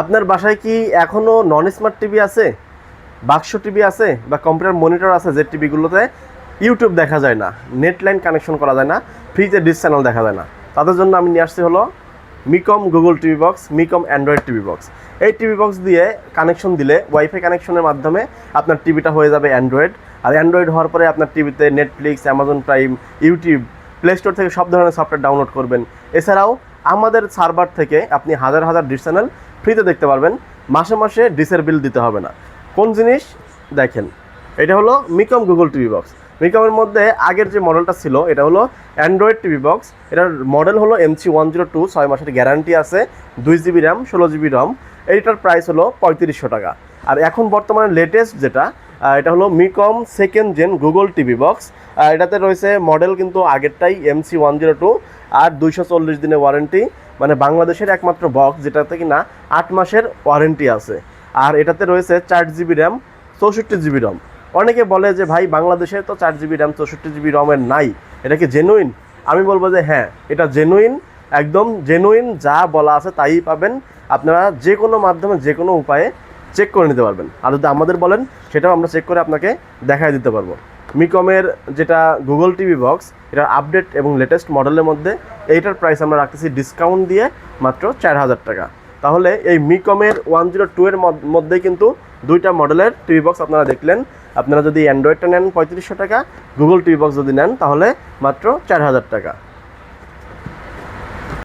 আপনার বাসায় কি এখনও নন স্মার্ট টিভি আছে? বাক্স টিভি আছে বা কম্পিউটার মনিটর আছে যে টিভিগুলোতে ইউটিউব দেখা যায় না নেট লাইন কানেকশন করা যায় না ফ্রিতে ডিস চ্যানেল দেখা যায় না। তাদের জন্য আমি নিয়ে আসছি হলো Mecool Google TV box Mecool Android TV box এই টিভি বক্স দিয়ে কানেকশন দিলে ওয়াইফাই কানেকশনের মাধ্যমে আপনার টিভিটা হয়ে যাবে অ্যান্ড্রয়েড আর অ্যান্ড্রয়েড হওয়ার পরে আপনার টিভিতে Netflix Amazon Prime YouTube Play Store থেকে সব ধরনের সফটওয়্যার ডাউনলোড করবেন। এছাড়াও আমাদের সার্ভার থেকে আপনি হাজার হাজার ডিস চ্যানেল ফ্রিতে দেখতে পারবেন। মাসে মাসে ডিসের বিল দিতে হবে না। কোন জিনিস? দেখেন, এটা হলো মিকম গুগল টিভি বক্স। মিকমের মধ্যে আগের যে মডেলটা ছিল, এটা হলো অ্যান্ড্রয়েড টিভি বক্স। এটার মডেল হলো এমসি ওয়ান জিরো টু ছয় মাসের গ্যারান্টি আছে, দুই জিবি র্যাম, ষোলো জিবি রম এইটার প্রাইস হলো পঁয়ত্রিশশো টাকা। আর এখন বর্তমানে লেটেস্ট যেটা এটা হলো Mecool second gen Google TV box. এটাতে রয়েছে মডেল কিন্তু আগেরটাই এমসি ওয়ান জিরো টু আর দুইশো চল্লিশ দিনের ওয়ারেন্টি। মানে বাংলাদেশের একমাত্র বক্স, যেটাতে কিনা আট মাসের ওয়ারেন্টি আছে। আর এটাতে রয়েছে চার জিবি র্যাম, চৌষট্টি জিবি রম। অনেকে বলে যে, ভাই, বাংলাদেশে তো চার জিবি র্যাম, চৌষট্টি জিবি রমের নাই। এটা কি জেনুইন আমি বলব যে হ্যাঁ এটা জেনুইন একদম জেনুইন যা বলা আছে তাই পাবেন। আপনারা যে কোনো মাধ্যমে যে কোনো উপায়ে চেক করে নিতে পারবেন। আর যদি আমাদের বলেন, সেটাও আমরা চেক করে আপনাকে দেখায় দিতে পারব। মিকমের যেটা গুগল টিভি বক্স এটার আপডেট এবং লেটেস্ট মডেলের মধ্যে, এইটার প্রাইস আমরা রাখতেছি ডিসকাউন্ট দিয়ে মাত্র চার হাজার টাকা। তাহলে এই মিকমের ওয়ান জিরো টু এর মধ্যে কিন্তু দুইটা মডেলের টিভি বক্স আপনারা দেখলেন। আপনারা যদি অ্যান্ড্রয়েডটা নেন পঁয়ত্রিশশো টাকা গুগল টিভি বক্স যদি নেন, তাহলে মাত্র চার হাজার টাকা।